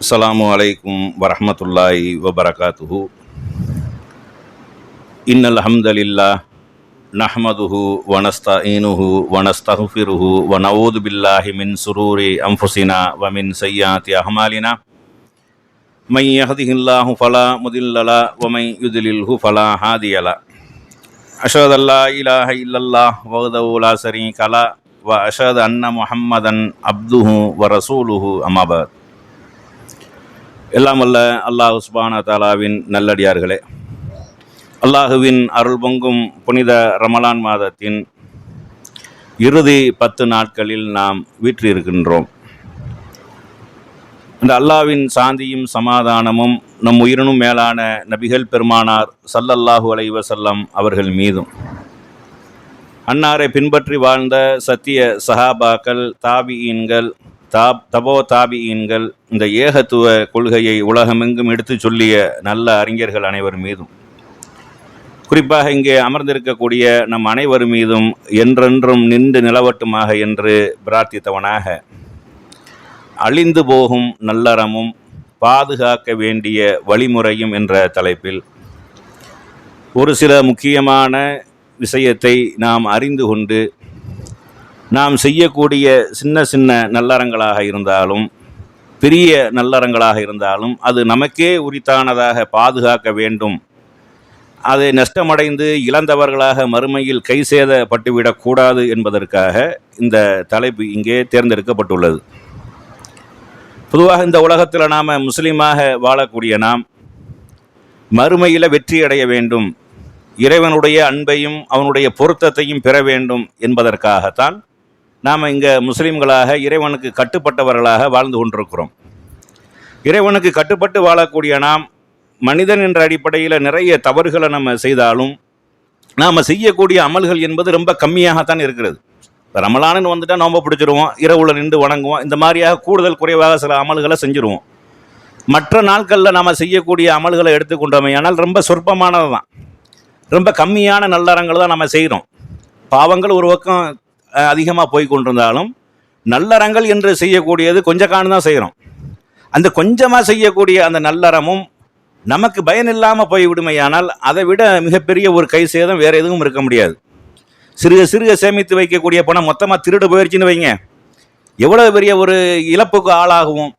அஸ்லாம் வலைக்கும் வரமத்துல்லாய் வபரகாத்துஹு இன்னல் ஹம்தலில்லா நஹமதுஹு வனஸ்தீனுஹு வனஸ்தஹுஃபிருஹு வனவூது பில்லாஹி மின் சுரூரி அம்புசினா வமின் சையாத்தி அஹமாலினா மை யஹதிஹில்லாஹு ஃபலா முதில்லலா வமை யுதிலில்ஹு ஃபலா ஹாதியலா அஷதல்லா இலாஹ இல்லல்லாஹ் வஹதவுலா சரீகலா வ அஷத் அன்ன முஹம்மதன் அப்துஹு வரசூலுஹு அமாபாத் எல்லாம் அல்ல அல்லாஹ் உஸ்பானா தாலாவின் நல்லடியார்களே. அல்லாஹுவின் அருள் பொங்கும் புனித ரமலான் மாதத்தின் இறுதி பத்து நாட்களில் நாம் வீற்றிருக்கின்றோம். இந்த அல்லாஹ்வின் சாந்தியும் சமாதானமும் நம் உயிரினும் மேலான நபிகள் பெருமானார் சல்லல்லாஹு அலைவசல்லம் அவர்கள் மீதும். அன்னாரை பின்பற்றி வாழ்ந்த சத்திய சஹாபாக்கள் தாபியீன்கள் தாப் தபோ தாபியின்கள் இந்த ஏகத்துவ கொள்கையை உலகமெங்கும் எடுத்துச் சொல்லிய நல்ல அறிஞர்கள் அனைவர் மீதும். குறிப்பாக இங்கே அமர்ந்திருக்கக்கூடிய நம் அனைவர் மீதும் என்றென்றும் நின்று நிலவட்டுமாக என்று பிரார்த்தித்தவனாக அழிந்து போகும் நல்லறமும் பாதுகாக்க வேண்டிய வழிமுறையும் என்ற தலைப்பில் ஒரு சில முக்கியமான விஷயத்தை நாம் அறிந்து கொண்டு நாம் செய்யக்கூடிய சின்ன சின்ன நல்லறங்களாக இருந்தாலும் பெரிய நல்லறங்களாக இருந்தாலும் அது நமக்கே உரித்தானதாக பாதுகாக்க வேண்டும். அதை நஷ்டமடைந்து இழந்தவர்களாக மறுமையில் கை சேதப்பட்டுவிடக்கூடாது என்பதற்காக இந்த தலைப்பு இங்கே தேர்ந்தெடுக்கப்பட்டுள்ளது. பொதுவாக இந்த உலகத்தில் நாம் முஸ்லீமாக வாழக்கூடிய நாம் மறுமையில் வெற்றி அடைய வேண்டும். இறைவனுடைய அன்பையும் அவனுடைய பொருத்தத்தையும் பெற வேண்டும் என்பதற்காகத்தான் நாம் இங்கே முஸ்லீம்களாக இறைவனுக்கு கட்டுப்பட்டவர்களாக வாழ்ந்து கொண்டிருக்கிறோம். இறைவனுக்கு கட்டுப்பட்டு வாழக்கூடிய நாம் மனிதன் என்ற அடிப்படையில் நிறைய தவறுகளை நம்ம செய்தாலும் நாம் செய்யக்கூடிய அமல்கள் என்பது ரொம்ப கம்மியாகத்தான் இருக்கிறது. இப்போ ரமலானுன்னு வந்துட்டால் நோம்ப பிடிச்சிருவோம் இரவுல நின்று வணங்குவோம் இந்த மாதிரியாக கூடுதல் குறைவாக சில அமல்களை செஞ்சுருவோம். மற்ற நாட்களில் நாம் செய்யக்கூடிய அமல்களை எடுத்துக்கொண்டோமையானால் ரொம்ப சொற்பமானது தான் ரொம்ப கம்மியான நல்லறங்கள் தான் நம்ம செய்கிறோம் பாவங்கள் ஒரு பக்கம் அதிகமாக போய் கொண்டிருந்தாலும் நல்லறங்கள் என்று செய்யக்கூடியது கொஞ்ச காலம் தான் செய்கிறோம் அந்த கொஞ்சமாக செய்யக்கூடிய அந்த நல்லறமும் நமக்கு பயன் இல்லாமல் போய் அதை விட மிகப்பெரிய ஒரு கை சேதம் வேறு எதுவும் இருக்க முடியாது. சிறுக சிறுக சேமித்து வைக்கக்கூடிய பணம் மொத்தமாக திருடு போயிடுச்சுன்னு வைங்க. எவ்வளோ பெரிய ஒரு இழப்புக்கு ஆளாகும்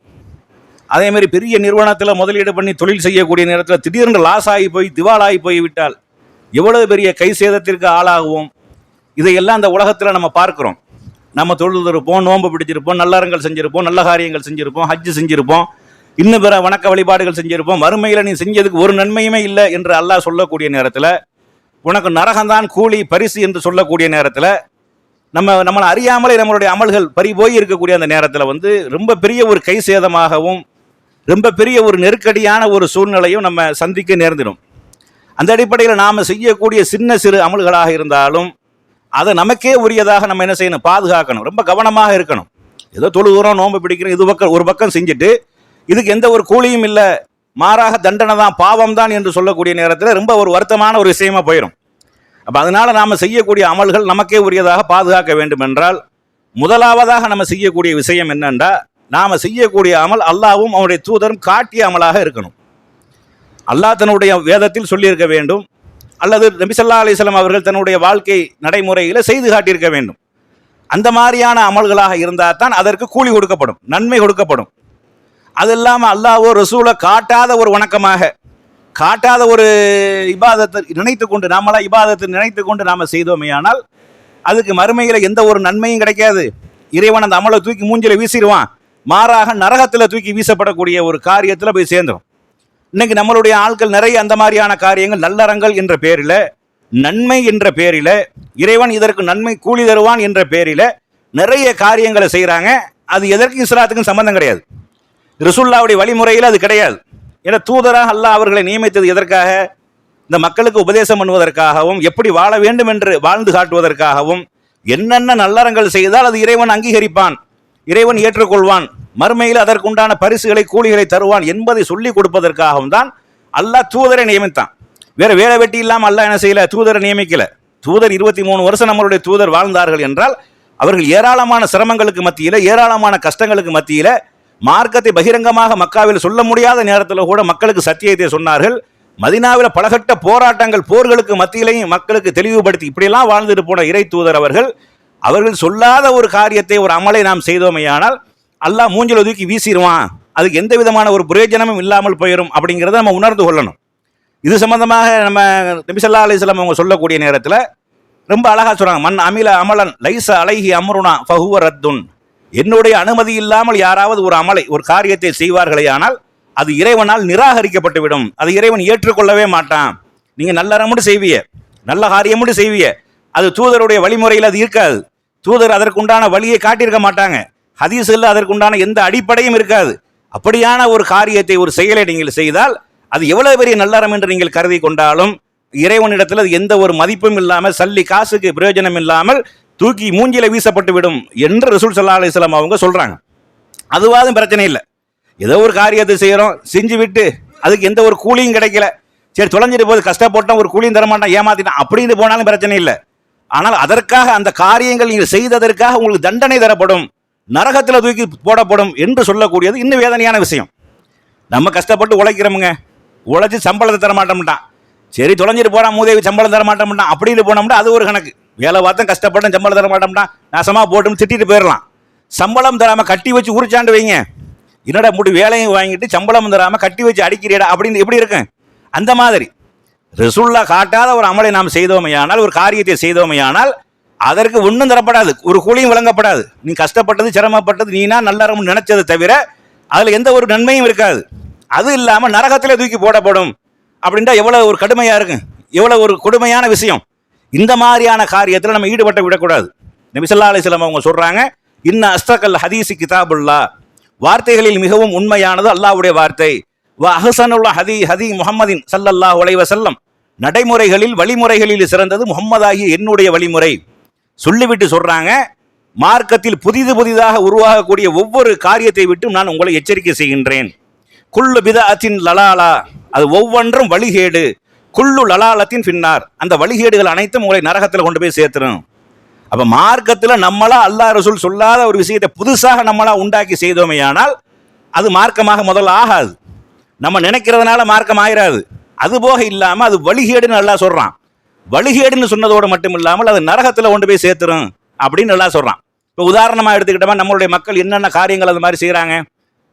அதேமாரி பெரிய நிறுவனத்தில் முதலீடு பண்ணி தொழில் செய்யக்கூடிய நேரத்தில் திடீர்னு லாஸ் ஆகி போய் திவாலாகி போய் விட்டால் எவ்வளவு பெரிய கை சேதத்திற்கு ஆளாகுவோம். இதையெல்லாம் அந்த உலகத்தில் நம்ம பார்க்குறோம். நம்ம தொழுதிருப்போம் நோன்பு பிடிச்சிருப்போம் நல்லறங்கள் செஞ்சுருப்போம் நல்ல காரியங்கள் செஞ்சுருப்போம் ஹஜ்ஜு செஞ்சுருப்போம் இன்னும் பிற வணக்க வழிபாடுகள் செஞ்சுருப்போம். வறுமையில் நீ செஞ்சதுக்கு ஒரு நன்மையுமே இல்லை என்று அல்லாஹ் சொல்லக்கூடிய நேரத்தில் உனக்கு நரகம்தான் கூலி பரிசு என்று சொல்லக்கூடிய நேரத்தில் நம்ம நம்மளை அறியாமலே நம்மளுடைய அமல்கள் பறிபோய் இருக்கக்கூடிய அந்த நேரத்தில் வந்து ரொம்ப பெரிய ஒரு கை சேதமாகவும் ரொம்ப பெரிய ஒரு நெருக்கடியான ஒரு சூழ்நிலையும் நம்ம சந்திக்க நேர்ந்திடும். அந்த அடிப்படையில் நாம் செய்யக்கூடிய சின்ன சிறு அமல்களாக இருந்தாலும் அதை நமக்கே உரியதாக நம்ம என்ன செய்யணும்? பாதுகாக்கணும். ரொம்ப கவனமாக இருக்கணும். ஏதோ தொழு தூரம் நோன்பு பிடிக்கிறோம் இது பக்கம் ஒரு பக்கம் செஞ்சுட்டு இதுக்கு எந்த ஒரு கூலியும் இல்லை. மாறாக தண்டனை தான் பாவம் தான் என்று சொல்லக்கூடிய நேரத்தில் ரொம்ப ஒரு வருத்தமான ஒரு விஷயமா போயிடும் அப்போ அதனால் நாம் செய்யக்கூடிய அமல்கள் நமக்கே உரியதாக பாதுகாக்க வேண்டும் என்றால் முதலாவதாக நம்ம செய்யக்கூடிய விஷயம் என்னென்றா நாம் செய்யக்கூடிய அமல் அல்லாவும் அவனுடைய தூதரும் காட்டிய அமலாக இருக்கணும். அல்லாஹ் தன்னுடைய வேதத்தில் சொல்லியிருக்க வேண்டும் அல்லது நபிசல்லா அலிஸ்லாம் அவர்கள் தன்னுடைய வாழ்க்கை நடைமுறையில் செய்து காட்டியிருக்க வேண்டும். அந்த மாதிரியான அமல்களாக இருந்தால் தான் அதற்கு கூலி கொடுக்கப்படும் நன்மை கொடுக்கப்படும். அது இல்லாமல் அல்லாஹோ ரசூலை காட்டாத ஒரு வணக்கமாக காட்டாத ஒரு இபாதத்தை நினைத்து கொண்டு நாமளா இபாதத்தை நினைத்து கொண்டு நாம் செய்தோமேயானால் அதுக்கு மறுமையில் எந்த ஒரு நன்மையும் கிடைக்காது. இறைவன் அந்த அமலை தூக்கி மூஞ்சில் வீசிடுவான். மாறாக நரகத்தில் தூக்கி வீசப்படக்கூடிய ஒரு காரியத்தில் போய் சேர்ந்துடும் இன்னைக்கு நம்மளுடைய ஆட்கள் நிறைய அந்த மாதிரியான காரியங்கள் நல்லறங்கள் என்ற பேரில் நன்மை என்ற பேரில் இறைவன் இதற்கு நன்மை கூலி தருவான் என்ற பேரில் நிறைய காரியங்களை செய்கிறாங்க அது எதற்கும் இஸ்லாத்துக்கும் சம்பந்தம் கிடையாது. ரிசுல்லாவுடைய வழிமுறையில் அது கிடையாது. ஏன்னா தூதராக அல்லாஹ் அவர்களை நியமித்தது எதற்காக? இந்த மக்களுக்கு உபதேசம் பண்ணுவதற்காகவும் எப்படி வாழ வேண்டும் என்று வாழ்ந்து காட்டுவதற்காகவும் என்னென்ன நல்லறங்கள் செய்தால் அது இறைவன் அங்கீகரிப்பான். இறைவன் ஏற்றுக்கொள்வான். மறுமையில் அதற்குண்டான பரிசுகளை கூலிகளை தருவான் என்பதை சொல்லி கொடுப்பதற்காகவும் தான் அல்லாஹ் தூதரை நியமித்தான். வேற வேலை வெட்டி இல்லாமல் அல்லாஹ் என்ன செய்யல? தூதரை நியமிக்கல. தூதர் இருபத்தி மூணு வருஷம் நம்மளுடைய தூதர் வாழ்ந்தார்கள் என்றால் அவர்கள் ஏராளமான சிரமங்களுக்கு மத்தியில் ஏராளமான கஷ்டங்களுக்கு மத்தியில் மார்க்கத்தை பகிரங்கமாக மக்காவில் சொல்ல முடியாத நேரத்தில் கூட மக்களுக்கு சத்தியத்தை சொன்னார்கள். மதினாவில் பலகட்ட போராட்டங்கள் போர்களுக்கு மத்தியிலையும் மக்களுக்கு தெளிவுபடுத்தி இப்படியெல்லாம் வாழ்ந்துட்டு போன இறை தூதர் அவர்கள் அவர்கள் சொல்லாத ஒரு காரியத்தை ஒரு அமலை நாம் செய்தோமையானால் அல்லாஹ் மூஞ்சில தூக்கி வீசிடுவான். அதுக்கு எந்த விதமான ஒரு பிரயோஜனமும் இல்லாமல் போயிடும் அப்படிங்கிறத நம்ம உணர்ந்து கொள்ளணும். இது சம்பந்தமாக நம்ம நபிசல்லா அலிஸ்லாம் அவங்க சொல்லக்கூடிய நேரத்தில் ரொம்ப அழகா சொல்கிறாங்க மண் அமில அமலன் லைச அலைஹி அம்ருனா ஃபஹுவ ரத்துன். என்னுடைய அனுமதி இல்லாமல் யாராவது ஒரு அமலை ஒரு காரியத்தை செய்வார்களே ஆனால் அது இறைவனால் நிராகரிக்கப்பட்டுவிடும். அது இறைவன் ஏற்றுக்கொள்ளவே மாட்டான். நீங்கள் நல்ல மட்டும் செய்விய நல்ல காரியம் செய்விய அது தூதருடைய வழிமுறையில் அது இருக்காது. தூதர் அதற்குண்டான வழியை காட்டியிருக்க மாட்டாங்க. ஹதீஸில் அதற்குண்டான எந்த அடிப்படையும் இருக்காது. அப்படியான ஒரு காரியத்தை ஒரு செயலை நீங்கள் செய்தால் அது எவ்வளவு பெரிய நல்லறம் என்று நீங்கள் கருதி கொண்டாலும் இறைவனிடத்தில் அது எந்த ஒரு மதிப்பும் இல்லாமல் சல்லி காசுக்கு பிரயோஜனம் இல்லாமல் தூக்கி மூஞ்சில வீசப்பட்டு விடும் என்று ரசூல் சல்லா அலிஸ்லாம் அவங்க சொல்கிறாங்க அதுவாதும் பிரச்சனை இல்லை. ஏதோ ஒரு காரியத்தை செய்கிறோம் செஞ்சு விட்டு அதுக்கு எந்த ஒரு கூலியும் கிடைக்கல. சரி தொலைஞ்சிட்டு போது கஷ்டப்பட்டோம் ஒரு கூலியும் தரமாட்டான் ஏமாத்திட்டான் அப்படின்னு போனாலும் பிரச்சனை இல்லை. ஆனால் அதற்காக அந்த காரியங்கள் நீங்கள் செய்ததற்காக உங்களுக்கு தண்டனை தரப்படும் நரகத்தில் தூக்கி போடப்படும் என்று சொல்லக்கூடியது இன்னும் வேதனையான விஷயம். நம்ம கஷ்டப்பட்டு உழைக்கிறோமுங்க. உழைச்சி சம்பளத்தை தர மாட்டோம்ட்டான். சரி தொலைஞ்சிட்டு போகிறான் மூதேவி சம்பளம் தர மாட்டோம்ட்டான். அப்படின்னு போனோம்னா அது ஒரு கணக்கு. வேலை பார்த்தா கஷ்டப்பட்டேன் சம்பளம் தர மாட்டோம்ட்டான். நாசமாக போட்டும் திட்டிட்டு போயிடலாம். சம்பளம் தராமல் கட்டி வச்சு உரிச்சாண்டு வைங்க. என்னடா முடி வேலையும் வாங்கிட்டு சம்பளம் தராமல் கட்டி வச்சு அடிக்கிறீடா அப்படின்னு எப்படி இருக்கும் அந்த மாதிரி. ரிசுல்லா காட்டாத ஒரு அமலை நாம் செய்தோமையானால் ஒரு காரியத்தை செய்தோமையானால் அதற்கு ஒன்றும் தரப்படாது. ஒரு கூலியும் வழங்கப்படாது. நீ கஷ்டப்பட்டது சிரமப்பட்டது நீனா நல்லறம் நினைச்சது தவிர அதில் எந்த ஒரு நன்மையும் இருக்காது. அது இல்லாமல் நரகத்தில் தூக்கி போடப்படும். அப்படின்ட்டா எவ்வளோ ஒரு கடுமையாக இருக்கும் எவ்வளோ ஒரு கொடுமையான விஷயம். இந்த மாதிரியான காரியத்தில் நம்ம ஈடுபட்டு விடக்கூடாது. நபிசல்லா அலிஸ்லாம் அவங்க சொல்கிறாங்க இன்ன அஸ்தகல் ஹதீசி கிதாபுல்லா வார்த்தைகளில் மிகவும் உண்மையானது அல்லாஹ்வுடைய வார்த்தை. வ அஹசனுல்லா ஹதி ஹதி முஹம்மதின் சல்லல்லா உலைவ செல்லம் நடைமுறைகளில் வழிமுறைகளில் சிறந்தது முகம்மதாகிய என்னுடைய வழிமுறை. சொல்லிவிட்டு சொல்றாங்க மார்க்கத்தில் புதிது புதிதாக உருவாகக்கூடிய ஒவ்வொரு காரியத்தை விட்டும் நான் உங்களை எச்சரிக்கை செய்கின்றேன். குல்லு பிதாத்தின் லலாலா அது ஒவ்வொன்றும் வழிகேடு. குள்ளு லலாலத்தின் பின்னார். அந்த வழிகேடுகள் அனைத்தும் உங்களை நரகத்தில் கொண்டு போய் சேர்த்துரும். அப்ப மார்க்கத்தில் நம்மளா அல்லா ரசூல் சொல்லாத ஒரு விஷயத்தை புதுசாக நம்மளா உண்டாக்கி செய்தோமேயானால் அது மார்க்கமாக முதல்ல ஆகாது. நம்ம நினைக்கிறதுனால மார்க்கம் ஆயிராது. அது போக இல்லாமல் அது வழிகேடுன்னு நல்லா சொல்கிறான் வழிகேடுன்னு சொன்னதோடு மட்டும் இல்லாமல் அது நரகத்தில் கொண்டு போய் சேர்த்துரும் அப்படின்னு நல்லா சொல்கிறான் இப்போ உதாரணமாக எடுத்துக்கிட்டோமா நம்மளுடைய மக்கள் என்னென்ன காரியங்கள் அது மாதிரி செய்கிறாங்க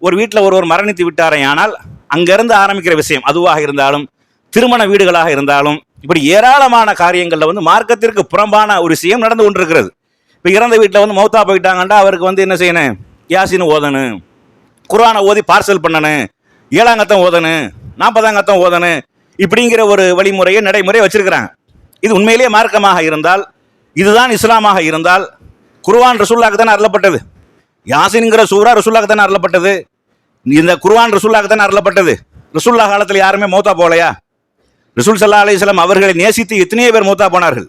ஒரு வீட்டில் ஒருவர் மரணித்து விட்டாரே ஆனால் அங்கேருந்து ஆரம்பிக்கிற விஷயம் அதுவாக இருந்தாலும் திருமண வீடுகளாக இருந்தாலும் இப்படி ஏராளமான காரியங்களில் வந்து மார்க்கத்திற்கு புறம்பான ஒரு விஷயம் நடந்து கொண்டிருக்கிறது. இப்போ இறந்த வீட்டில் வந்து மௌத்தா போயிட்டாங்கன்னா அவருக்கு வந்து என்ன செய்யணும்? யாசின்னு ஓதணும். குர்ஆனை ஓதி பார்சல் பண்ணணும். ஏழாங்கத்தம் ஓதனு நாற்பதாங்கத்தம் ஓதனு இப்படிங்கிற ஒரு வழிமுறையை நடைமுறை வச்சிருக்கிறாங்க. இது உண்மையிலேயே மார்க்கமாக இருந்தால் இதுதான் இஸ்லாமாக இருந்தால் குர்வான் ரசூல்லாக்கு தானே அருளப்பட்டது. யாசின்கிற சூரா ரசூல்லாக்கு தானே அருளப்பட்டது. இந்த குர்வான் ரசூல்லாக்கு தானே அருளப்பட்டது. ரசூல்லா காலத்தில் யாருமே மௌத்தா போகலையா? ரசூல் சல்லா அலிஸ்லாம் அவர்களை நேசித்து எத்தனையோ பேர் மூத்தா போனார்கள்.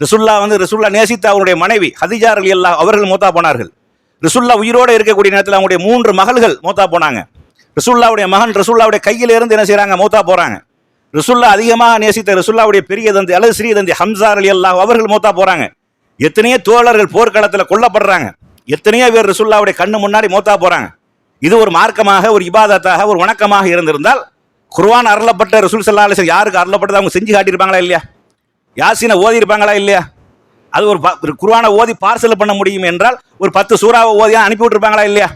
ரசுல்லா வந்து ரசுல்லா நேசித்து அவருடைய மனைவி ஹதிஜா அலி அல்லா அவர்கள் மூத்தா போனார்கள். ரசுல்லா உயிரோடு இருக்கக்கூடிய நேரத்தில் அவங்களுடைய மூன்று மகள்கள் மூத்தா போனாங்க. ரசுல்லாவுடைய மகன் ரசுல்லாவுடைய கையில இருந்து என்ன செய்கிறாங்க மூத்தா போறாங்க. ரசுல்லா அதிகமாக நேசித்த ரசுல்லாவுடைய பெரிய தந்தை அல்லது ஸ்ரீ தந்தை ஹம்சார் அலி அல்லாஹ் அவர்கள் மூத்தா போறாங்க. எத்தனையோ தோழர்கள் போர்க்களத்தில் கொல்லப்படுறாங்க. எத்தனையோ பேர் ரசுல்லாவுடைய கண்ணு முன்னாடி மூத்தா போறாங்க. இது ஒரு மார்க்கமாக ஒரு இபாதத்தாக ஒரு வணக்கமாக இருந்திருந்தால் குர்வான் அருளப்பட்ட ரசூல் சல்லா அலிஸ்லாம் யாருக்கு அருளப்பட்டது? அவங்க செஞ்சு காட்டியிருப்பாங்களா இல்லையா? யாசினை ஓதி இருப்பாங்களா இல்லையா? அது ஒரு ப- ஓதி பார்சல் பண்ண முடியும் என்றால் ஒரு பத்து சூறாவை ஓதியாக அனுப்பி விட்டுருப்பாங்களா இல்லையா?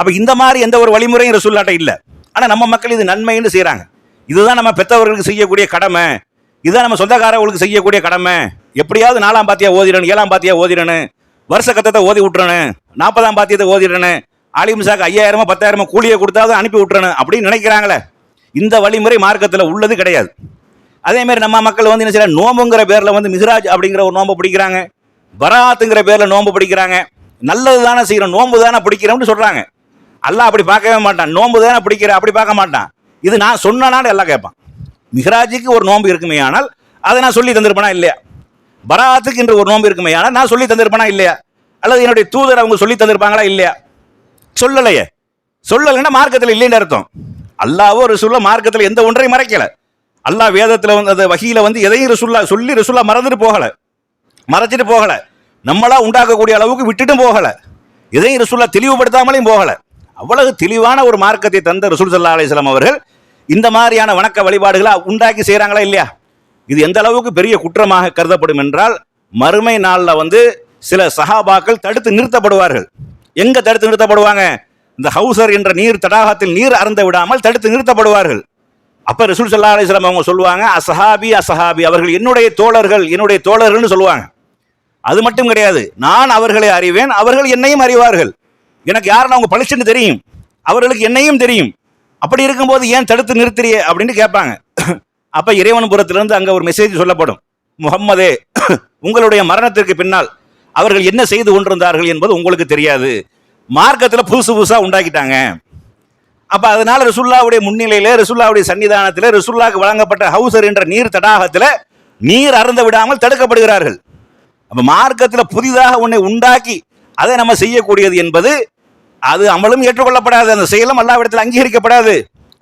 அப்ப இந்த மாதிரி எந்த ஒரு வழிமுறையும் ரசூல்லாட்ட இல்லை. ஆனா நம்ம மக்கள் இது நன்மைன்னு செய்கிறாங்க இதுதான் நம்ம பெற்றவர்களுக்கு செய்யக்கூடிய கடமை. இதுதான் நம்ம சொந்தக்காரவங்களுக்கு செய்யக்கூடிய கடமை. எப்படியாவது நாலாம் பாத்தியா ஓதிடணும் ஏழாம் பாத்தியா ஓதிடணும் வருஷ கத்தத்தை ஓதி விட்டுறணும் நாற்பதாம் பாத்தியத்தை ஓதிடணும் ஆலிம்சாக்கு ஐயாயிரமோ பத்தாயிரமோ கூலியை கொடுத்தாவது அனுப்பி விட்டுறணும் அப்படின்னு நினைக்கிறாங்களே. இந்த வழிமுறை மார்க்கத்தில் உள்ளது கிடையாது. அதே மாதிரி நம்ம மக்கள் வந்து என்ன செய்யலாம் நோம்புங்கிற பேரில் வந்து மிஸ்ராஜ் அப்படிங்கிற ஒரு நோம்பு பிடிக்கிறாங்க. பராத்துங்கிற பேரில் நோம்பு பிடிக்கிறாங்க. நல்லது தானே செய்கிறோம் நோம்பு தானே பிடிக்கிறோம்னு சொல்கிறாங்க அல்லாஹ் அப்படி பார்க்கவே மாட்டான். நோம்பு தானே பிடிக்கிற அப்படி பார்க்க மாட்டான். இது நான் சொன்னனால எல்லாம் கேட்பான். மிகராஜிக்கு ஒரு நோம்பு இருக்குமே ஆனால் அதை நான் சொல்லி தந்திருப்பேனா இல்லையா? பராத்துக்கு என்று ஒரு நோம்பு இருக்குமே ஆனால் நான் சொல்லி தந்திருப்பேனா இல்லையா? அல்லது என்னுடைய தூதர் அவங்க சொல்லி தந்திருப்பாங்களா இல்லையா? சொல்லலையே. சொல்லலைன்னா மார்க்கத்தில் இல்லைன்னு அர்த்தம். அல்லாவோ ரசூல்லா மார்க்கத்தில் எந்த ஒன்றையும் மறைக்கல. அல்லாஹ் வேதத்தில் வந்து அந்த வகையில் வந்து எதையும் ரசுல்லா சொல்லி ரசுல்லா மறந்துட்டு போகலை. மறைச்சிட்டு போகலை. நம்மளா உண்டாக்கக்கூடிய அளவுக்கு விட்டுட்டும் போகலை. எதையும் ரசுல்லா தெளிவுபடுத்தாமலையும் போகலை. அவ்வளவு தெளிவான ஒரு மார்க்கத்தை தந்த ரசூல் சல்லா அலிஸ்லாம் அவர்கள் இந்த மாதிரியான வணக்க வழிபாடுகளை உண்டாக்கி செய்கிறாங்களா இல்லையா? இது எந்த அளவுக்கு பெரிய குற்றமாக கருதப்படும் என்றால் மறுமை நாளில் வந்து சில சஹாபாக்கள் தடுத்து நிறுத்தப்படுவார்கள். எங்கே தடுத்து நிறுத்தப்படுவாங்க? இந்த ஹவுசர் என்ற நீர் தடாகத்தில் நீர் அறந்து விடாமல் தடுத்து நிறுத்தப்படுவார்கள். அப்போ ரசூல் சல்லா அலிஸ்லாம் அவங்க சொல்லுவாங்க அசஹாபி அசஹாபி அவர்கள் என்னுடைய தோழர்கள் என்னுடைய தோழர்கள்னு சொல்லுவாங்க. அது மட்டும் கிடையாது நான் அவர்களை அறிவேன் அவர்கள் என்னையும் அறிவார்கள். எனக்கு யாருன்னு அவங்க பழிச்சுன்னு தெரியும். அவர்களுக்கு என்னையும் தெரியும். அப்படி இருக்கும்போது ஏன் தடுத்து நிறுத்துறிய அப்படின்னு கேட்பாங்க. அப்போ இறைவன் அங்கே ஒரு மெசேஜ் சொல்லப்படும். முகம்மதே உங்களுடைய மரணத்திற்கு பின்னால் அவர்கள் என்ன செய்து கொண்டிருந்தார்கள் என்பது உங்களுக்கு தெரியாது. மார்க்கத்தில் புதுசு புதுசாக உண்டாக்கிட்டாங்க. அப்போ அதனால ரசுல்லாவுடைய முன்னிலையில ரசுல்லாவுடைய சன்னிதானத்தில் ரசுல்லாவுக்கு வழங்கப்பட்ட ஹவுசர் என்ற நீர் தடாகத்தில் நீர் அருந்த விடாமல் தடுக்கப்படுகிறார்கள். அப்போ மார்க்கத்தில் புதிதாக ஒன்றை உண்டாக்கி அதை நம்ம செய்யக்கூடியது என்பது அது அமலும் ஏற்றுக்கொள்ளப்படாது. அந்த செயலும் அல்லாவிடத்தில் அங்கீகரிக்கப்படாது.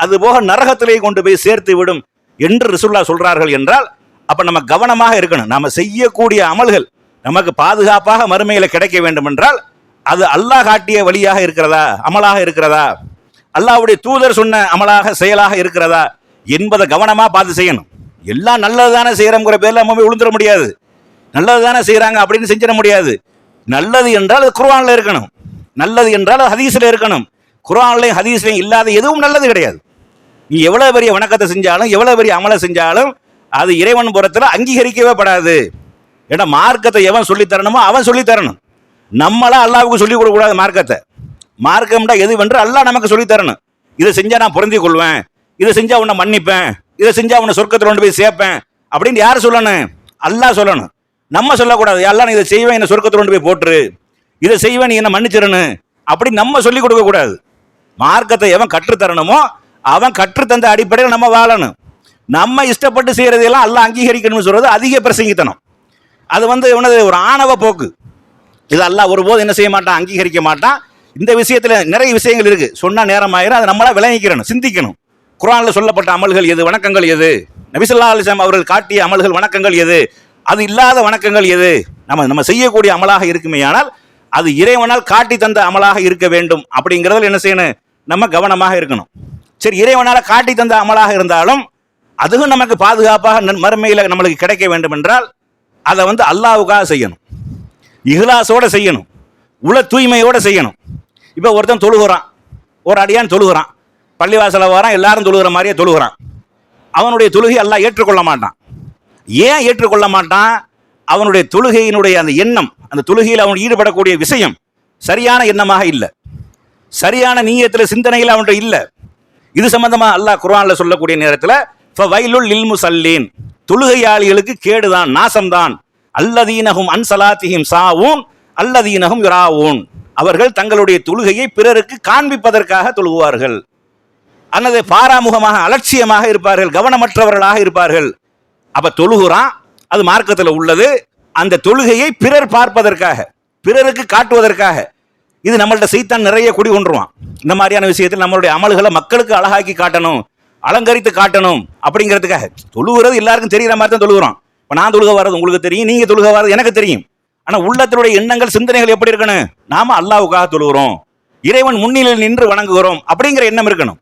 அது போக நரகத்திலே கொண்டு போய் சேர்த்து விடும் என்று ரிசுல்லா சொல்றார்கள் என்றால் அப்ப நம்ம கவனமாக இருக்கணும். நாம செய்யக்கூடிய அமல்கள் நமக்கு பாதுகாப்பாக மறுமையில கிடைக்க வேண்டும் என்றால் அது அல்லாஹ் காட்டிய வழியாக இருக்கிறதா? அமலாக இருக்கிறதா? அல்லாஹ்வுடைய தூதர் சொன்ன அமலாக செயலாக இருக்கிறதா? என்பதை கவனமாக பார்த்து செய்யணும். எல்லாம் நல்லது தானே செய்யறோங்கிற பேர்ல நம்ம போய் விழுந்துட முடியாது. நல்லது தானே செய்யறாங்க அப்படின்னு செஞ்சிட முடியாது. நல்லது என்றால் அது குர்ஆன்ல இருக்கணும். நல்லது என்றால் அது ஹதீஸ்ல இருக்கணும். குர்ஆன்லையும் ஹதீஸ்லையும் இல்லாத எதுவும் நல்லது கிடையாது. நீ எவ்வளவு பெரிய வணக்கத்தை செஞ்சாலும் எவ்வளவு பெரிய அமலை செஞ்சாலும் அது இறைவன் புறத்தில் அங்கீகரிக்கவே படாது. ஏன்னா மார்க்கத்தை எவன் சொல்லி தரணுமோ அவன் சொல்லித்தரணும் நம்மளா அல்லாவுக்கு சொல்லிக் கொடுக்கக்கூடாது மார்க்கத்தை. மார்க்கம்டா எதுவென்று அல்லாஹ் நமக்கு சொல்லித்தரணும் இதை செஞ்சா நான் பொருந்தி கொள்வேன். இதை செஞ்சா உன்னை மன்னிப்பேன். இதை செஞ்சா உன்னை சொர்க்கத்தில் கொண்டு போய் சேர்ப்பேன். அப்படின்னு யார் சொல்லணும்? அல்லாஹ் சொல்லணும். நம்ம சொல்லக்கூடாது. எல்லாம் இதை செய்வேன் என்ன சொர்க்கத்தில் கொண்டு போய் போட்டுரு. இதை செய்வேன் நீ என்ன மன்னிச்சிடணும் அப்படி நம்ம சொல்லி கொடுக்க கூடாது மார்க்கத்தை எவன் கற்றுத்தரணுமோ அவன் கற்றுத்தந்த அடிப்படையில் நம்ம வாழணும். நம்ம இஷ்டப்பட்டு செய்கிறதையெல்லாம் எல்லாம் அங்கீகரிக்கணும்னு சொல்றது அதிக பிரசங்கித்தனம். அது வந்து இவனது ஒரு ஆணவ போக்கு. இது அல்லாஹ் ஒருபோது என்ன செய்ய மாட்டான் அங்கீகரிக்க மாட்டான். இந்த விஷயத்தில் நிறைய விஷயங்கள் இருக்கு. சொன்னால் நேரம் ஆயிரும் அதை நம்மளா விளங்கிக்கிறணும் சிந்திக்கணும். குரானில் சொல்லப்பட்ட அமல்கள் எது வணக்கங்கள் எது? நபிசல்லா அலிஸ்லாம் அவர்கள் காட்டிய அமல்கள் வணக்கங்கள் எது? அது இல்லாத வணக்கங்கள் எது? நம்ம நம்ம செய்யக்கூடிய அமலாக இருக்குமே ஆனால் அது இறைவனால் காட்டி தந்த அமலாக இருக்க வேண்டும் அப்படிங்கிறதுல என்ன செய்யணும்? நம்ம கவனமாக இருக்கணும். சரி இறைவனால காட்டி தந்த அமலாக இருந்தாலும் அதுவும் நமக்கு பாதுகாப்பாக நன்- நம்மளுக்கு கிடைக்க வேண்டும் என்றால் அதை வந்து அல்லாவுக்காக செய்யணும். இஹ்லாஸோட செய்யணும். உள தூய்மையோடு செய்யணும். இப்போ ஒருத்தன் தொழுகிறான். ஒரு அடியான் தொழுகிறான். பள்ளிவாசலை வரான் எல்லாரும் தொழுகிற மாதிரியே தொழுகிறான். அவனுடைய தொழுகை எல்லாம் ஏற்றுக்கொள்ள மாட்டான். ஏன் ஏற்றுக்கொள்ள மாட்டான்? அவனுடைய தொழுகையினுடைய அந்த எண்ணம் அந்த தொழுகையில் அவன் ஈடுபடக்கூடிய விஷயம் சரியான எண்ணமாக இல்லை. சரியான நீயத்தில் சிந்தனையில் அவன்கிட்ட இல்லை. இது சம்பந்தமாக அல்லாஹ் குரானில் சொல்லக்கூடிய நேரத்தில் இப்போ வயலுள் நில்மு சல்லேன் தொழுகையாளிகளுக்கு கேடுதான் நாசம்தான். அல்லதீனகும் அன்சலாத்தியும் சாவும் அல்லதீனகும் யுராவூன். அவர்கள் தங்களுடைய தொழுகையை பிறருக்கு காண்பிப்பதற்காக தொழுகுவார்கள் அல்லது பாராமுகமாக அலட்சியமாக இருப்பார்கள் கவனமற்றவர்களாக இருப்பார்கள். அப்ப தொழுகுறான். அது மார்க்கத்தில் உள்ளது. அந்த தொழுகையை பிறர் பார்ப்பதற்காக பிறருக்கு காட்டுவதற்காக. இது நம்மள்ட்ட சைத்தான் நிறைய குடி கொண்டுருவான் இந்த மாதிரியான விஷயத்தில் நம்மளுடைய அமல்களை மக்களுக்கு அழகாக்கி காட்டணும் அலங்கரித்து காட்டணும் அப்படிங்கிறதுக்காக. தொழுகிறது எல்லாருக்கும் தெரிகிற மாதிரி தான் தொழுகிறோம் இப்போ நான் தொழுக வர்றது உங்களுக்கு தெரியும் நீங்க தொழுக வர்றது எனக்கு தெரியும். ஆனால் உள்ளத்தினுடைய எண்ணங்கள் சிந்தனைகள் எப்படி இருக்கணும்? நாம அல்லாவுக்காக தொழுகிறோம். இறைவன் முன்னிலையில் நின்று வணங்குகிறோம் அப்படிங்கிற எண்ணம் இருக்கணும்.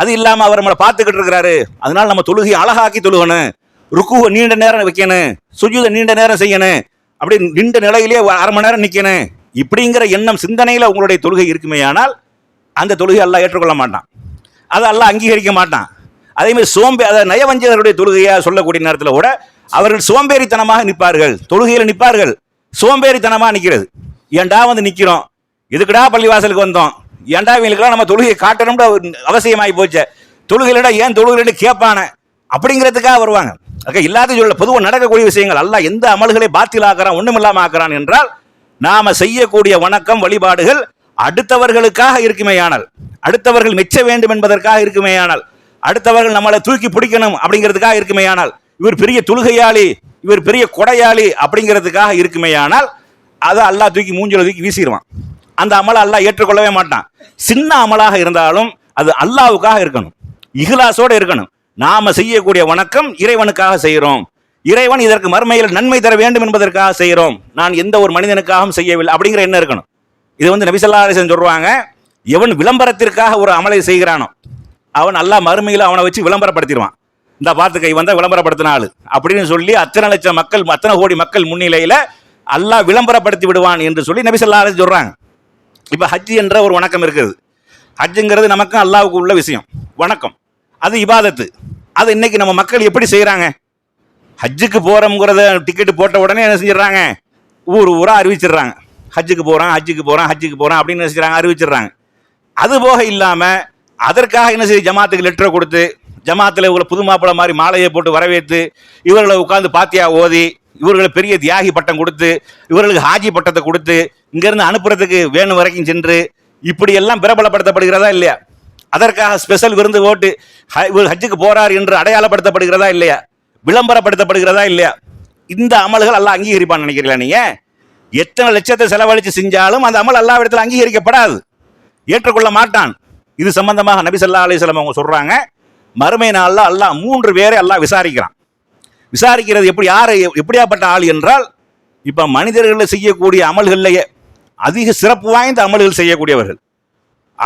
அது இல்லாமல் அவர் நம்மளை பார்த்துக்கிட்டு இருக்கிறாரு. அதனால நம்ம தொழுகை அழகாக்கி தொழுகணும். ருக்குவை நீண்ட நேரம் வைக்கணும் சுஜூதை நீண்ட நேரம் செய்யணும் அப்படி நின்ற நிலையிலேயே ஒரு அரை மணி நேரம் நிற்கணும் இப்படிங்கிற எண்ணம் சிந்தனையில் உங்களுடைய தொழுகை இருக்குமேயானால் அந்த தொழுகை எல்லாம் ஏற்றுக்கொள்ள மாட்டான். அதை எல்லாம் அங்கீகரிக்க மாட்டான். அதேமாதிரி சோம்பே அதை நயவஞ்சகருடைய தொழுகையாக சொல்லக்கூடிய நேரத்தில் கூட அவர்கள் சோம்பேறித்தனமாக நிற்பார்கள். தொழுகையில் நிற்பார்கள். சோம்பேறித்தனமாக நிற்கிறது ஏன்டா வந்து நிற்கிறோம் இதுக்குடா பள்ளிவாசலுக்கு வந்தோம். ஏன்டா இவங்களுக்குலாம் நம்ம தொழுகையை காட்டணும்னு அவசியமாகி போச்சு. தொழுகையிலடா ஏன் தொழுகையில கேட்பானே. அப்படிங்கிறதுக்காக வருவாங்க. இல்லாத சொல்ல பொதுவாக நடக்கக்கூடிய விஷயங்கள். அல்ல எந்த அமல்களை பாத்திலாக்குறான் ஒண்ணுமில்லாம ஆக்குறான் என்றால் நாம செய்யக்கூடிய வணக்கம் வழிபாடுகள் அடுத்தவர்களுக்காக இருக்குமேயானால் அடுத்தவர்கள் மெச்ச வேண்டும் என்பதற்காக இருக்குமேயானால் அடுத்தவர்கள் நம்மளை தூக்கி பிடிக்கணும் அப்படிங்கிறதுக்காக இருக்குமேயானால் இவர் பெரிய தொழுகையாளி இவர் பெரிய கொடையாளி அப்படிங்கிறதுக்காக இருக்குமேயானால் அதை அல்லாஹ் தூக்கி மூஞ்சில தூக்கி வீசிடுவான். அந்த அமலை அல்லாஹ் ஏற்றுக்கொள்ளவே மாட்டான். சின்ன அமலாக இருந்தாலும் அது அல்லாவுக்காக இருக்கணும். இஹ்லாஸோட இருக்கணும். நாம செய்யக்கூடிய வணக்கம் இறைவனுக்காக செய்கிறோம். இறைவன் இதற்கு மறுமையில் நன்மை தர வேண்டும் என்பதற்காக செய்கிறோம். நான் எந்த ஒரு மனிதனுக்காகவும் செய்யவில்லை அப்படிங்கிற என்ன இருக்கணும். இது வந்து நபிசல்லாசன் சொல்லுவாங்க எவன் விளம்பரத்திற்காக ஒரு அமலை செய்கிறானோ அவன் அல்லாஹ் மறுமையில் அவனை வச்சு விளம்பரப்படுத்திடுவான். இந்த பார்த்து கை வந்தால் விளம்பரப்படுத்தினாள் அப்படின்னு சொல்லி அத்தனை லட்சம் மக்கள் அத்தனை கோடி மக்கள் முன்னிலையில் அல்லாஹ் விளம்பரப்படுத்தி விடுவான் என்று சொல்லி நபி சொல்கிறாங்க இப்போ ஹஜ் என்ற ஒரு வணக்கம் இருக்குது. ஹஜ்ஜுங்கிறது நமக்கும் அல்லாவுக்கு உள்ள விஷயம். வணக்கம். அது இபாதத்து. அது இன்னைக்கு நம்ம மக்கள் எப்படி செய்கிறாங்க ஹஜ்ஜுக்கு போகிறோங்கிறத டிக்கெட்டு போட்ட உடனே என்ன செஞ்சிடறாங்க? ஊர் ஊராக அறிவிச்சிடுறாங்க. ஹஜ்ஜுக்கு போகிறான் ஹஜ்ஜுக்கு போகிறான் ஹஜ்ஜுக்கு போகிறான் அப்படின்னு என்ன அறிவிச்சிடுறாங்க. அது போக இல்லாமல் அதற்காக என்ன செய்ய ஜமாத்துக்கு லெட்டரை கொடுத்து ஜமாத்தில் இவங்களை புது மாப்பிள்ளை மாதிரி மாலையை போட்டு வரவேற்று இவர்களை உட்காந்து பாத்தியா ஓதி இவர்களை பெரிய தியாகி பட்டம் கொடுத்து இவர்களுக்கு ஹாஜி பட்டத்தை கொடுத்து இங்கேருந்து அனுப்புறதுக்கு வேணும் வரைக்கும் சென்று இப்படியெல்லாம் பிரபலப்படுத்தப்படுகிறதா இல்லையா? அதற்காக ஸ்பெஷல் விருந்து போட்டு ஹ- இவர் ஹஜ்ஜுக்கு போறார் என்று அடையாளப்படுத்தப்படுகிறதா இல்லையா? விளம்பரப்படுத்தப்படுகிறதா இல்லையா? இந்த அமல்கள் எல்லாம் அங்கீகரிப்பான்னு நினைக்கிறீங்களா நீங்க? எத்தனை லட்சத்தை செலவழித்து செஞ்சாலும் அந்த அமல் எல்லா இடத்துல அங்கீகரிக்கப்படாது. ஏற்றுக்கொள்ள மாட்டான். இது சம்பந்தமாக நபி ஸல்லல்லாஹு அலிஸ்லாம் அவங்க சொல்றாங்க. மறுமை நாளில் அல்லாஹ் மூன்று பேரை எல்லாம் விசாரிக்கிறான். விசாரிக்கிறது எப்படி யார் எப்படியாப்பட்ட ஆள் என்றால் இப்போ மனிதர்களில் செய்யக்கூடிய அமல்கள்லேயே அதிக சிறப்பு வாய்ந்த அமல்கள் செய்யக்கூடியவர்கள்.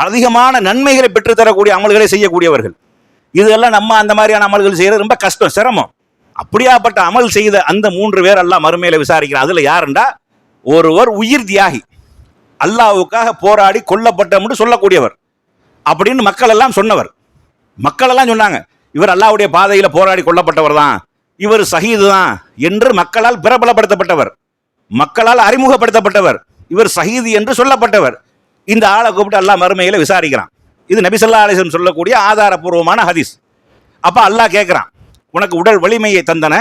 அதிகமான நன்மைகளை பெற்றுத்தரக்கூடிய அமல்களை செய்யக்கூடியவர்கள். இதெல்லாம் நம்ம அந்த மாதிரியான அமல்கள் செய்யறது ரொம்ப கஷ்டம் சிரமம். அப்படியாப்பட்ட அமல் செய்த அந்த மூன்று பேர் எல்லாம் மறுமையில விசாரிக்கிறான் அதுல யாருண்டா? ஒருவர் உயிர் தியாகி அல்லாஹ்வுக்காக போராடி கொல்லப்பட்டம்னு சொல்லக்கூடியவர் அப்படின்னு மக்கள் எல்லாம் சொன்னவர். மக்கள் எல்லாம் சொன்னாங்க இவர் அல்லாஹ்வுடைய பாதையில் போராடி கொல்லப்பட்டவர் தான். இவர் சஹீது தான் என்று மக்களால் பிரபலப்படுத்தப்பட்டவர். மக்களால் அறிமுகப்படுத்தப்பட்டவர். இவர் சஹீது என்று சொல்லப்பட்டவர். இந்த ஆளை கூப்பிட்டு அல்லாஹ் மறுமையில் விசாரிக்கிறான். இது நபிசல்லா ஸல்லல்லாஹு சொல்லக்கூடிய ஆதாரபூர்வமான ஹதீஸ். அப்போ அல்லாஹ் கேட்குறான் உனக்கு உடல் வலிமையை தந்தன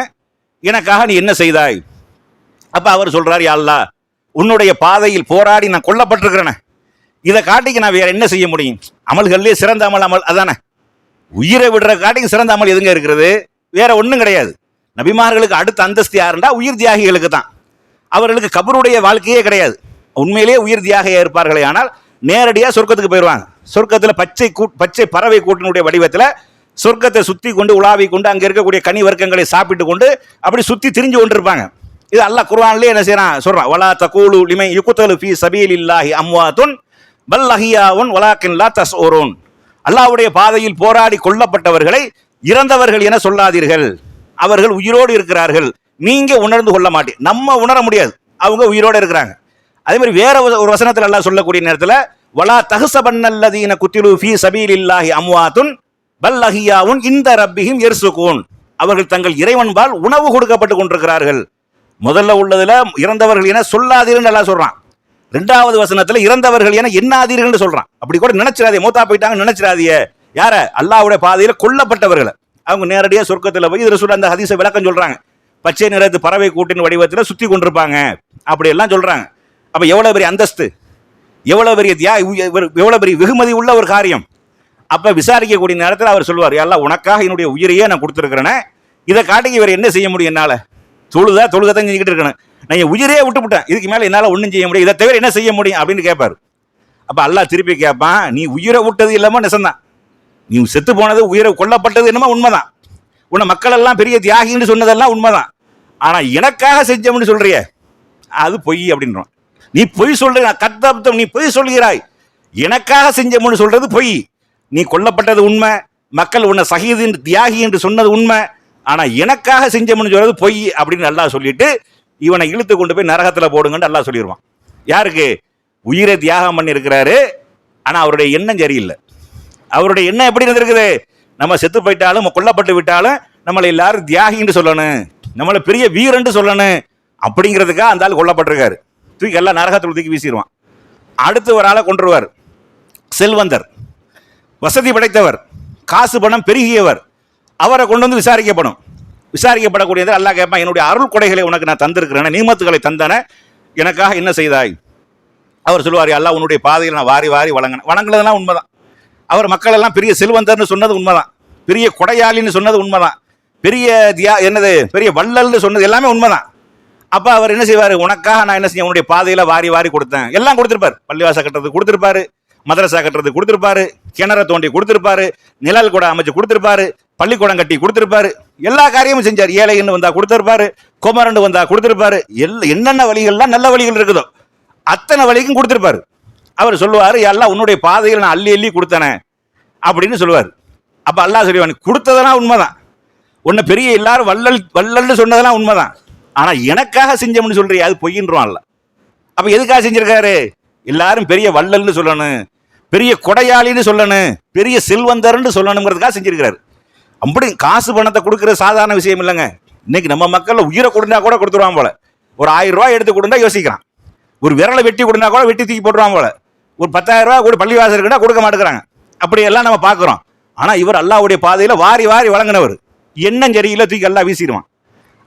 எனக்காக நீ என்ன செய்தாய்? அப்போ அவர் சொல்கிறார் யா அல்லாஹ் உன்னுடைய பாதையில் போராடி நான் கொல்லப்பட்டிருக்கிறேனே. இதை காட்டிக்கு நான் வேறு என்ன செய்ய முடியும்? அமல்கள்லேயே சிறந்த அமல் அமல் அதானே? உயிரை விடுற காட்டிக்கு சிறந்த அமல் எதுங்க இருக்கிறது? வேற ஒன்றும் கிடையாது. நபிமார்களுக்கு அடுத்த அந்தஸ்து யாருண்டா? உயிர் தியாகிகளுக்கு தான். அவர்களுக்கு கபருடைய வாழ்க்கையே கிடையாது. உண்மையிலேயே உயிர் தியாகியாக இருப்பார்களே ஆனால் நேரடியாக சொர்க்கத்துக்கு போயிடுவாங்க சொர்க்கத்தில் பச்சை கூ பச்சை பறவை கூட்டினுடைய வடிவத்தில் சொர்க்கத்தை சுற்றி கொண்டு உலாவி கொண்டு அங்கே இருக்கக்கூடிய கனி வர்க்கங்களை சாப்பிட்டு கொண்டு அப்படி சுற்றி திரிஞ்சு கொண்டு இருப்பாங்க இது அல்லாஹ் குர்வான்லேயே என்ன செய்றான்? சொல்றான் வலா தகூலு லிமை யுகுத்தலு ஃபி சபீல் இல்லாஹி அம்வாத்துன் பல் அஹியாவுன் வலாக்கின் லா தஸ்ஊரூன். அல்லாஹ்வுடைய பாதையில் போராடி கொல்லப்பட்டவர்களை இறந்தவர்கள் என சொல்லாதீர்கள். அவர்கள் உயிரோடு இருக்கிறார்கள். நீங்க உணர்ந்து கொள்ள மாட்டீங்க நம்ம உணர முடியாது. அவங்க உயிரோடு இருக்கிறாங்க. அதே மாதிரி வேற ஒரு வசனத்தில் எல்லாம் சொல்லக்கூடிய நேரத்தில் வலா தகுசபன்னல்லதீன குத்திலு ஃபீ சபீலில்லாஹி அம்வாத்துன் பல்லஹியாவும் இந்த ரப்பியும் எர்சுகூன் அவர்கள் தங்கள் இறைவன்பால் உணவு கொடுக்கப்பட்டு கொண்டிருக்கிறார்கள். முதல்ல உள்ளதுல இறந்தவர்கள் என சொல்லாதீர்கள் எல்லாம் சொல்றான். ரெண்டாவது வசனத்துல இறந்தவர்கள் என என்னாதீர்கள்னு சொல்றான். அப்படி கூட நினைச்சிடாதே மூத்தா போயிட்டாங்க நினைச்சிடாதீங்க யார? அல்லாவுடைய பாதையில கொல்லப்பட்டவர்களை. அவங்க நேரடியாக சொர்க்கத்தில் போய் இதில் அந்த ஹதீச விளக்கம் சொல்றாங்க. பச்சை நிறத்து பறவை கூட்டின் வடிவத்தில் சுற்றி கொண்டிருப்பாங்க. அப்படி எல்லாம் சொல்றாங்க. அப்போ எவ்வளோ பெரிய அந்தஸ்து? எவ்வளோ பெரிய தியா எவ்வளோ பெரிய வெகுமதி உள்ள ஒரு காரியம்? அப்போ விசாரிக்கக்கூடிய நேரத்தில் அவர் சொல்வார் எல்லாம் உனக்காக என்னுடைய உயிரையே நான் கொடுத்துருக்கிறேனே இதை காட்டிக்கு இவர் என்ன செய்ய முடியும் என்னால்? தொழுதா தொழுகத்தான் செஞ்சுக்கிட்டு இருக்கணும். நான் என் உயிரே விட்டுவிட்டேன் இதுக்கு மேலே என்னால் ஒன்றும் செய்ய முடியும் இதை தவிர என்ன செய்ய முடியும் அப்படின்னு கேட்பார். அப்போ அல்லாஹ் திருப்பி கேட்பான் நீ உயிரை விட்டது இல்லாமல் நெசந்தான் நீ செத்து போனது உயிரை கொல்லப்பட்டது என்னமோ உண்மைதான். உன்னை மக்கள் எல்லாம் பெரிய தியாகின்னு சொன்னதெல்லாம் உண்மைதான். ஆனால் எனக்காக செஞ்சோம்னு சொல்கிறிய அது பொய் அப்படின்றோம். நீ பொய் சொல்ற கத்தப்தம் நீ பொய் சொல்கிறாய் எனக்காக செஞ்சமுன்னு சொல்றது பொய். நீ கொல்லப்பட்டது உண்மை மக்கள் உன்னை சகிது என்று தியாகி என்று சொன்னது உண்மை ஆனா எனக்காக செஞ்சமுன்னு சொல்றது பொய் அப்படின்னு நல்லா சொல்லிட்டு இவனை இழுத்து கொண்டு போய் நரகத்துல போடுங்கன்னு நல்லா சொல்லிடுவான் யாருக்கு? உயிரை தியாகம் பண்ணியிருக்கிறாரு ஆனால் ஆனா அவருடைய எண்ணம் சரியில்லை. அவருடைய எண்ணம் எப்படி இருந்திருக்குது? நம்ம செத்து போயிட்டாலும் கொல்லப்பட்டு விட்டாலும் நம்மளை எல்லாரும் தியாகின்னு சொல்லணும் நம்மளை பெரிய வீரன்னு சொல்லணும் அப்படிங்கிறதுக்காக அந்த ஆள் கொல்லப்பட்டிருக்காரு. தூக்கி எல்லாம் நரகத்தில் தூக்கி வீசிடுவான் அடுத்து ஒரு ஆளை கொண்டுருவார் செல்வந்தர். வசதி படைத்தவர். காசு பணம் பெருகியவர். அவரை கொண்டு வந்து விசாரிக்கப்படும். விசாரிக்கப்படக்கூடியது அல்லாஹ் கேட்பான் என்னுடைய அருள் கொடைகளை உனக்கு நான் தந்திருக்கிறேன். நீமத்துகளை தந்தன. எனக்காக என்ன செய்தாய்? அவர் சொல்லுவார் அல்லாஹ் உன்னுடைய பாதையில் நான் வாரி வாரி வழங்கினேன் வணங்குனதெல்லாம் உண்மைதான். அவர் மக்கள் எல்லாம் பெரிய செல்வந்தர்னு சொன்னது உண்மைதான். பெரிய கொடையாளின்னு சொன்னது உண்மைதான். பெரிய தியா என்னது? பெரிய வள்ளல்னு சொன்னது எல்லாமே உண்மைதான். அப்ப அவர் என்ன செய்வார்? உனக்காக நான் என்ன செய்ய உன்னுடைய பாதையில வாரி வாரி கொடுத்தேன். எல்லாம் கொடுத்துருப்பாரு. பள்ளிவாச கட்டுறது கொடுத்திருப்பாரு. மதரசா கட்டுறது கொடுத்திருப்பாரு. கிணற தோண்டி கொடுத்திருப்பாரு. நிழல் கூட அமைச்சு கொடுத்திருப்பாரு. பள்ளிக்கூடம் கட்டி கொடுத்திருப்பாரு. எல்லா காரியமும் செஞ்சார். ஏழைன்னு வந்தா கொடுத்திருப்பாரு. குமரன் வந்தா கொடுத்திருப்பாரு. எல்லா என்னென்ன வழிகள்லாம் நல்ல வழிகள் இருக்குதோ அத்தனை வழிக்கும் கொடுத்திருப்பாரு. அவர் சொல்லுவார் எல்லாம் உன்னுடைய பாதையில் நான் அள்ளி அள்ளி கொடுத்தனே அப்படின்னு சொல்லுவார். அப்போ அல்லாஹ் சொல்லுவான் கொடுத்ததெல்லாம் உண்மைதான். உன்னை பெரிய எல்லாரும் வள்ளல் வள்ளல்னு சொன்னதெல்லாம் உண்மைதான். ஆனால் எனக்காக செஞ்சோம்னு சொல்றியே அது பொய்யின்றான்ல அப்ப அப்போ எதுக்காக செஞ்சிருக்காரு? எல்லாரும் பெரிய வள்ளல்னு சொல்லணும் பெரிய கொடையாளின்னு சொல்லணும் பெரிய செல்வந்தர்னு சொல்லணுங்கிறதுக்காக செஞ்சிருக்கிறாரு. அப்படி காசு பணத்தை கொடுக்குற சாதாரண விஷயம் இல்லைங்க. இன்னைக்கு நம்ம மக்கள் உயிரை கொடுந்தா கூட கொடுத்துருவான் போல. ஒரு ஆயிரம் ரூபாய் எடுத்து கொடுந்தா யோசிக்கிறான். ஒரு விரலை வெட்டி கொடுந்தா கூட வெட்டி தூக்கி போட்டுருவான் போல. ஒரு பத்தாயிரம் ரூபாய் கூட பள்ளிவாசல் இருக்கா கொடுக்க மாட்டேங்கிறாங்க. அப்படி எல்லாம் நம்ம பார்க்குறோம். ஆனால் இவர் அல்லாவுடைய பாதையில் வாரி வாரி வழங்கினவர். எண்ணம் சரியில்லை தூக்கி எல்லாம் வீசிடுவான்.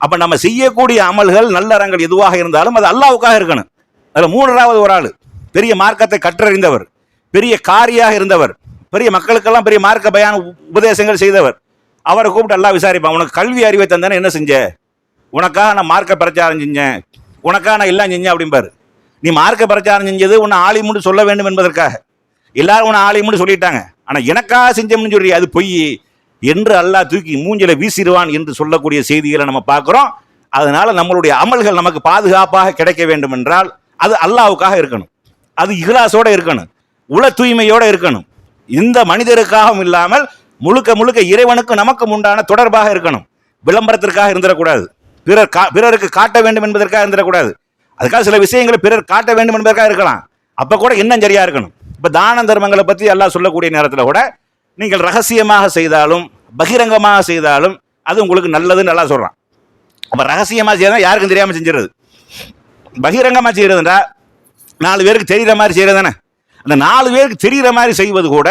அப்போ நம்ம செய்யக்கூடிய அமல்கள் நல்லறங்கள் எதுவாக இருந்தாலும் அது அல்லாவுக்காக இருக்கணும். அதில் மூன்றாவது ஒரு ஆள் பெரிய மார்க்கத்தை கற்றறிந்தவர் பெரிய காரியாக இருந்தவர் பெரிய மக்களுக்கெல்லாம் பெரிய மார்க்க பயான உபதேசங்கள் செய்தவர். அவரை கூப்பிட்டு எல்லாம் விசாரிப்பான் உனக்கு கல்வி அறிவை தந்தானே என்ன செஞ்ச? உனக்காக நான் மார்க்க பிரச்சாரம் செஞ்சேன். உனக்காக நான் எல்லாம் செஞ்சேன் அப்படிம்பாரு. நீ மார்க்க பிரச்சாரம் செஞ்சது உன்னை ஆலிமுன்னு சொல்ல வேண்டும் என்பதற்காக. எல்லாரும் உன்னை ஆலிமுன்னு சொல்லிட்டாங்க. ஆனால் எனக்காக செஞ்சோம்னு சொல்றீ அது பொய். என்று அல்லாஹ் தூக்கி மூஞ்சில வீசிடுவான் என்று சொல்லக்கூடிய செய்திகளை நம்ம பார்க்குறோம். அதனால நம்மளுடைய அமல்கள் நமக்கு பாதுகாப்பாக கிடைக்க வேண்டும் என்றால் அது அல்லாஹ்வுக்காக இருக்கணும். அது இஹ்லாஸோட இருக்கணும். உள தூய்மையோட இருக்கணும். இந்த மனிதருக்காகவும் இல்லாமல் முழுக்க முழுக்க இறைவனுக்கும் நமக்கும் உண்டான தொடர்பாக இருக்கணும். விளம்பரத்திற்காக இருந்துடக்கூடாது. பிறர் கா பிறருக்கு காட்ட வேண்டும் என்பதற்காக இருந்துடக்கூடாது. அதுக்காக சில விஷயங்களை பிறர் காட்ட வேண்டும் என்பதற்காக இருக்கலாம். அப்போ கூட இன்னும் சரியாக இருக்கணும். இப்போ தான தர்மங்களை பற்றி எல்லாம் சொல்லக்கூடிய நேரத்தில் கூட நீங்கள் ரகசியமாக செய்தாலும் பகிரங்கமாக செய்தாலும் அது உங்களுக்கு நல்லதுன்னு நல்லா சொல்கிறான் அப்போ ரகசியமாக செய்யறதா யாருக்கும் தெரியாமல் செஞ்சிருது பகிரங்கமாக செய்கிறதுன்றா நாலு பேருக்கு தெரிகிற மாதிரி செய்கிறது தானே அந்த நாலு பேருக்கு தெரிகிற மாதிரி செய்வது கூட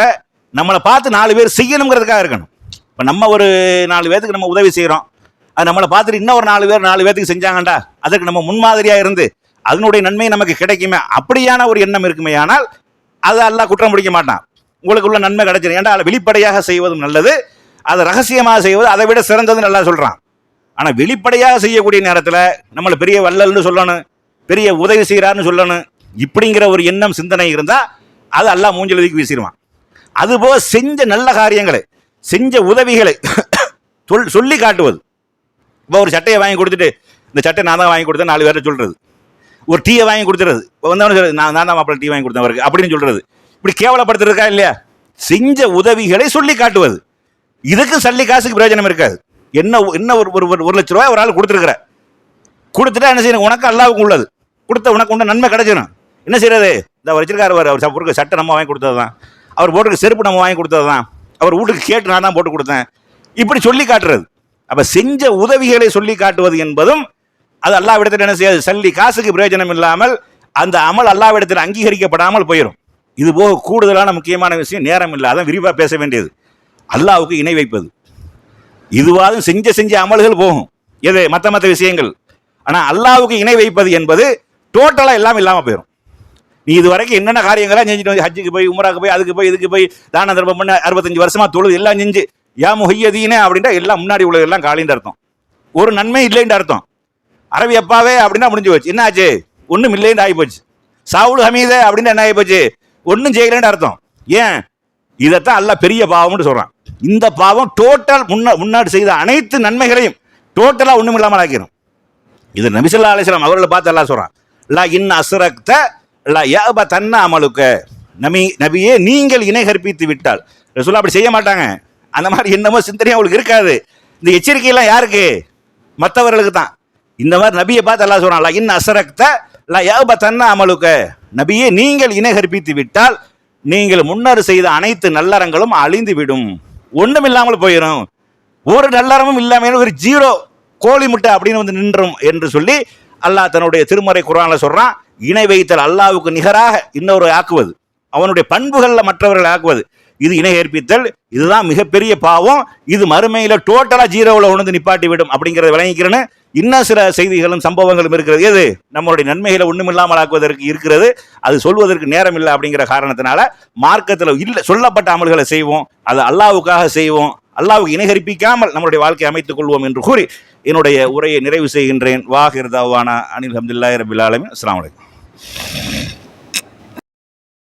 நம்மளை பார்த்து நாலு பேர் செய்யணுங்கிறதுக்காக இருக்கணும். இப்போ நம்ம ஒரு நாலு பேர்த்துக்கு நம்ம உதவி செய்கிறோம் அது நம்மளை பார்த்துட்டு இன்னும் ஒரு நாலு பேர் நாலு பேர்த்துக்கு செஞ்சாங்கண்டா அதற்கு நம்ம முன்மாதிரியாக இருந்து அதனுடைய நன்மை நமக்கு கிடைக்குமே அப்படியான ஒரு எண்ணம் இருக்குமே ஆனால் அதை எல்லாம் குற்றம் பிடிக்க மாட்டான். உங்களுக்கு உள்ள நன்மை கிடைச்சிடும் ஏன்டா வெளிப்படையாக செய்வதும் நல்லது. அதை ரகசியமாக செய்வது அதை விட சிறந்தது நல்லா சொல்கிறான் ஆனால் வெளிப்படையாக செய்யக்கூடிய நேரத்தில் நம்மளை பெரிய வள்ளல்னு சொல்லணும் பெரிய உதவி செய்கிறாருன்னு சொல்லணும் இப்படிங்கிற ஒரு எண்ணம் சிந்தனை இருந்தால் அது எல்லாம் மூஞ்சல் வீசிடுவான். அதுபோக செஞ்ச நல்ல காரியங்களை செஞ்ச உதவிகளை சொல் சொல்லி காட்டுவது. இப்போ ஒரு சட்டையை வாங்கி கொடுத்துட்டு இந்த சட்டை நான் தான் வாங்கி கொடுத்தேன் நாலு பேர்ட்ட சொல்கிறது ஒரு டீயை வாங்கி கொடுத்துறது. இப்போ வந்தவனு சொல்றது நான் நான் தான் மாப்பிள்ளை டீ வாங்கி கொடுத்தேன் அவருக்கு அப்படின்னு சொல்கிறது இப்படி கேவலப்படுத்துறதுக்கா இல்லையா? செஞ்ச உதவிகளை சொல்லி காட்டுவது. இதுக்கு சல்லி காசுக்கு பிரயோஜனம் இருக்காது. என்ன என்ன ஒரு ஒரு ஒரு- ஒரு லட்ச ரூபாய் ஒரு ஆள் கொடுத்துருக்குற. கொடுத்துட்டா என்ன செய்யணும்? உனக்கு அல்லாவுக்கு உள்ளது. கொடுத்த உனக்கு உண்டு நன்மை கிடைச்சிடும் என்ன செய்யறது? இந்த வச்சிருக்காரு அவர் அவர் போட்டுக்க சட்டை நம்ம வாங்கி கொடுத்தது தான் அவர் போட்டுக்கு செருப்பு நம்ம வாங்கி கொடுத்தது தான் அவர் வீட்டுக்கு கேட்டு நான் தான் போட்டு கொடுத்தேன். இப்படி சொல்லி காட்டுறது. அப்போ செஞ்ச உதவிகளை சொல்லி காட்டுவது என்பதும் அது அல்லாவிடத்தில் என்ன செய்யாது? சல்லி காசுக்கு பிரயோஜனம் இல்லாமல் அந்த அமல் அல்லாவிடத்தில் அங்கீகரிக்கப்படாமல் போயிடும் இது போக கூடுதலான முக்கியமான விஷயம் நேரம் இல்லை. அதான் விரிவாக பேச வேண்டியது. அல்லாவுக்கு இணை வைப்பது. இதுவாதும் செஞ்ச செஞ்ச அமல்கள் போகும். எது மற்ற மற்ற விஷயங்கள். ஆனால் அல்லாவுக்கு இணை வைப்பது என்பது டோட்டலாக எல்லாம் இல்லாமல் போயிடும் நீ இது வரைக்கும் என்னென்ன காரியங்களாக செஞ்சுட்டு வந்து ஹஜ்ஜுக்கு போய் உமராக்கு போய் அதுக்கு போய் இதுக்கு போய் தான தர்மம் பண்ண அறுபத்தஞ்சு வருஷமாக தொழுது எல்லாம் செஞ்சு யா முஹையதீனே அப்படின்ட்டா எல்லாம் முன்னாடி உள்ளதெல்லாம் காலின்ற அர்த்தம். ஒரு நன்மை இல்லைன்ற அர்த்தம். அரபி அப்பாவே அப்படின்னா முடிஞ்சு போச்சு. என்ன ஆச்சு ஒன்றும் இல்லைன்னு ஆகி போச்சு சாவுல் ஹமீதே அப்படின்னு என்ன ஆகி போச்சு ஒன்றும் செய்யலைன்னு அர்த்தம். ஏன்? இதைத்தான் அல்ல பெரிய பாவம்னு சொல்கிறான் இந்த பாவம் டோட்டல் முன்ன முன்னாடி செய்த அனைத்து நன்மைகளையும் டோட்டலாக ஒன்றும் இல்லாமல் ஆக்கிடும் இது நபிசல்லா அலிஸ்லாம் அவர்களை பார்த்து எல்லாம் சொல்கிறான் லா இன் அசுரக்த லா யாப தன்ன அமலுக்க. நபி நபியே நீங்கள் இணை கற்பித்து விட்டால். சொல்ல அப்படி செய்ய மாட்டாங்க. அந்த மாதிரி என்னமோ சிந்தனை அவங்களுக்கு இருக்காது. இந்த எச்சரிக்கையெல்லாம் யாருக்கு? மற்றவர்களுக்கு தான் இந்த மாதிரி நபியை பார்த்து எல்லாம் சொல்கிறான் லா இன் அசுரக்த லா அமலுக்க நபியே நீங்கள் இணை கற்பித்து விட்டால் நீங்கள் முன்னர் செய்த அனைத்து நல்லறங்களும் அழிந்து விடும். ஒன்றும் இல்லாமல் போயிடும் ஒரு நல்லறமும் இல்லாமல் ஒரு ஜீரோ கோழி முட்டை அப்படின்னு வந்து நின்றும் என்று சொல்லி அல்லாஹ் தன்னுடைய திருமறை குரான்ல சொல்றான். இணை வைத்தல் அல்லாவுக்கு நிகராக இன்னொரு ஆக்குவது. அவனுடைய பண்புகளில் மற்றவர்களை ஆக்குவது. இது இணை ஏற்பித்தல் இதுதான் மிகப்பெரிய பாவம். இது மறுமையில் டோட்டலாக ஜீரோவில் உணர்ந்து நிப்பாட்டி விடும் அப்படிங்கிறத விளங்கிக்கிறேன்னு இன்னும் சில செய்திகளும் சம்பவங்களும் இருக்கிறது. எது? நம்மளுடைய நன்மைகளை ஒன்றுமில்லாமல் ஆக்குவதற்கு இருக்கிறது. அது சொல்வதற்கு நேரம் இல்லை அப்படிங்கிற காரணத்தினால மார்க்கத்தில் இல்லை சொல்லப்பட்ட அமல்களை செய்வோம். அது அல்லாவுக்காக செய்வோம். அல்லாவுக்கு இணைகரிப்பிக்காமல் நம்மளுடைய வாழ்க்கையை அமைத்துக் கொள்வோம் என்று கூறி என்னுடைய உரையை நிறைவு செய்கின்றேன். வாஹிர் தவானா. அனில் அஹமதுல்லாஹி ரபில் ஆலமின். அஸ்ஸலாமு